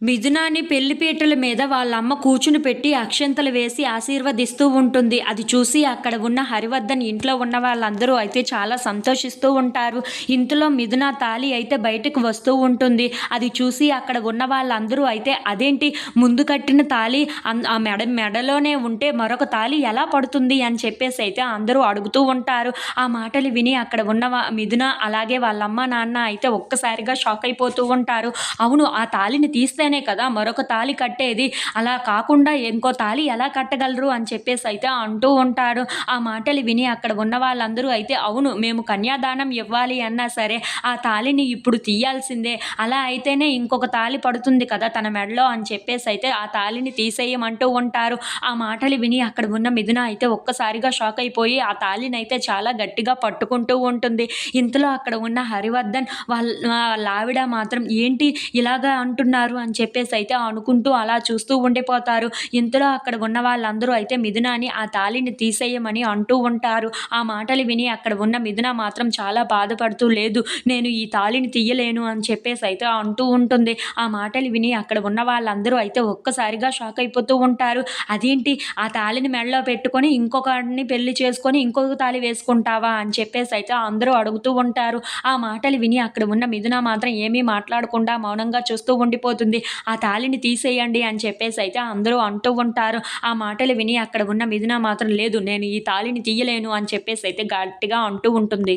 మిథునాని పెళ్ళిపీటల మీద వాళ్ళమ్మ కూచుని పెట్టి అక్షంతలు వేసి ఆశీర్వదిస్తూ ఉంటుంది. అది చూసి అక్కడ ఉన్న హరివర్ధన్ ఇంట్లో ఉన్న వాళ్ళందరూ అయితే చాలా సంతోషిస్తూ ఉంటారు. ఇంతలో మిథున తాళి అయితే బయటకు వస్తూ ఉంటుంది. అది చూసి అక్కడ ఉన్న వాళ్ళందరూ అయితే అదేంటి ముందు కట్టిన తాళి ఆ మెడ మెడలోనే ఉంటే మరొక తాళి ఎలా పడుతుంది అని చెప్పేసి అయితే అందరూ అడుగుతూ ఉంటారు. ఆ మాటలు విని అక్కడ ఉన్న మిథున అలాగే వాళ్ళ అమ్మ నాన్న అయితే ఒక్కసారిగా షాక్ అయిపోతూ ఉంటారు. అవును ఆ తాళిని తీస్తేనే కదా మరొక తాళి కట్టేది. అలా కాకుండా ఇంకో తాళి ఎలా కట్టగలరు అని చెప్పేసి అయితే అంటూ ఉంటాడు. ఆ మాటలు విని అక్కడ ఉన్న వాళ్ళందరూ అయితే అవును మేము కన్యాదానం ఇవ్వాలి అన్నా సరే ఆ తాళిని ఇప్పుడు తీయాల్సిందే. అలా అయితేనే ఇంకొక తాళి పడుతుంది కదా తన మెడలో అని చెప్పేసి అయితే ఆ తాళిని తీసేయమంటూ ఉంటారు. ఆ మాటలు విని అక్కడ ఉన్న మిథున అయితే ఒక్కసారిగా షాక్ అయిపోయి ఆ తాళిని అయితే చాలా గట్టిగా పట్టుకుంటూ ఉంటుంది. ఇంతలో అక్కడ ఉన్న హరివర్ధన్ వాళ్ళ వాళ్ళ ఆవిడ మాత్రం ఏంటి ఇలాగా అంటున్నారు అని చెప్పేసి అయితే అనుకుంటూ అలా చూస్తూ ఉండిపోతారు. ఇంతలో అక్కడ ఉన్న వాళ్ళందరూ అయితే మిథునాని ఆ తాళిని తీసేయమని అంటూ ఉంటారు. ఆ మాటలు విని అక్కడ ఉన్న మిథున మాత్రం చాలా బాధపడుతూ లేదు నేను ఈ తాళిని తీయలేను అని చెప్పేసి అయితే అంటూ ఉంటుంది. ఆ మాటలు విని అక్కడ ఉన్న వాళ్ళందరూ అయితే ఒక్కసారిగా షాక్ అయిపోతూ ఉంటారు. అదేంటి? ఆ తాళిని మెడలో పెట్టుకొని ఇంకొకరిని పెళ్ళి చేసుకొని ఇంకొక తాళి వేసుకుంటావా అని చెప్పేసి అయితే అందరూ అడుగుతూ ఉంటారు. ఆ మాటలు విని అక్కడ ఉన్న మిథున మాత్రం ఏమీ మాట్లాడకుండా మౌనంగా చూస్తూ ఉండిపోతుంది. ఆ తాళిని తీసేయండి అని చెప్పేసి అయితే అందరూ అంటూ ఉంటారు. ఆ మాటలు విని అక్కడ ఉన్న మిథున మాత్రం లేదు నేను ఈ తాళిని తీయలేను అని చెప్పేసి అయితే గట్టిగా అంటూ ఉంటుంది.